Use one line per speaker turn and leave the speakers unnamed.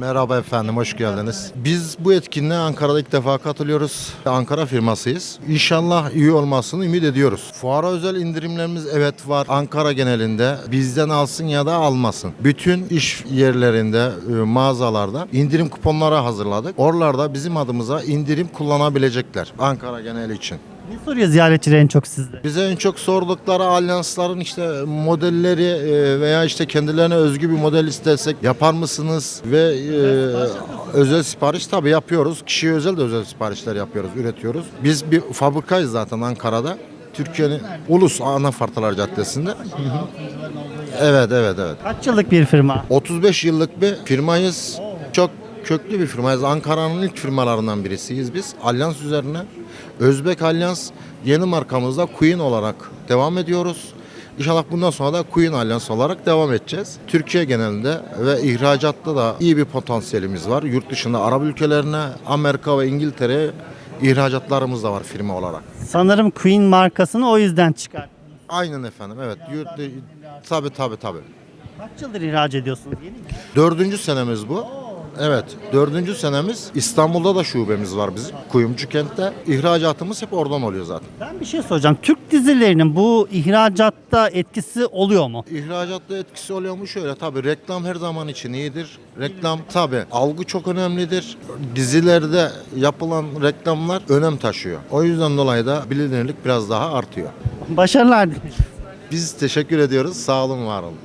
Merhaba efendim, hoş geldiniz. Biz bu etkinliğe Ankara'da ilk defa katılıyoruz. Ankara firmasıyız. İnşallah iyi olmasını ümit ediyoruz. Fuara özel indirimlerimiz evet var. Ankara genelinde bizden alsın ya da almasın. Bütün iş yerlerinde, e, mağazalarda indirim kuponları hazırladık. Oralarda bizim adımıza indirim kullanabilecekler. Ankara geneli için.
Ne soruyor ziyaretçiler en çok sizde?
Bize en çok sordukları alyansların işte modelleri e, veya işte kendilerine özgü bir model istesek yapar mısınız? Ve e, özel sipariş tabii yapıyoruz. Kişiye özel de özel siparişler yapıyoruz, üretiyoruz. Biz bir fabrikayız zaten Ankara'da. Türkiye'nin Ulus Anafartalar Caddesi'nde. Evet, evet, evet.
Kaç yıllık bir firma?
35 yıllık bir firmayız. Çok köklü bir firmayız. Ankara'nın ilk firmalarından birisiyiz biz. Alyans üzerine. Özbek Alyans yeni markamızda Queen olarak devam ediyoruz. İnşallah bundan sonra da Queen Alyans olarak devam edeceğiz. Türkiye genelinde ve ihracatta da iyi bir potansiyelimiz var. Yurt dışında Arap ülkelerine, Amerika ve İngiltere'ye ihracatlarımız da var firma olarak.
Sanırım Queen markasını o yüzden çıkar.
Aynen efendim evet. Yurt, tabii tabii tabii.
Kaç yıldır ihraç ediyorsunuz? Yeni mi?
Dördüncü senemiz bu. Evet, dördüncü senemiz. İstanbul'da da şubemiz var bizim. Kuyumcu kentte. İhracatımız hep oradan oluyor zaten.
Ben bir şey soracağım. Türk dizilerinin bu ihracatta etkisi oluyor mu?
İhracatta etkisi oluyor mu şöyle tabii reklam her zaman için iyidir. Reklam tabii algı çok önemlidir. Dizilerde yapılan reklamlar önem taşıyor. O yüzden dolayı da bilinirlik biraz daha artıyor.
Başarılar dilerim.
Biz teşekkür ediyoruz. Sağ olun, var olun.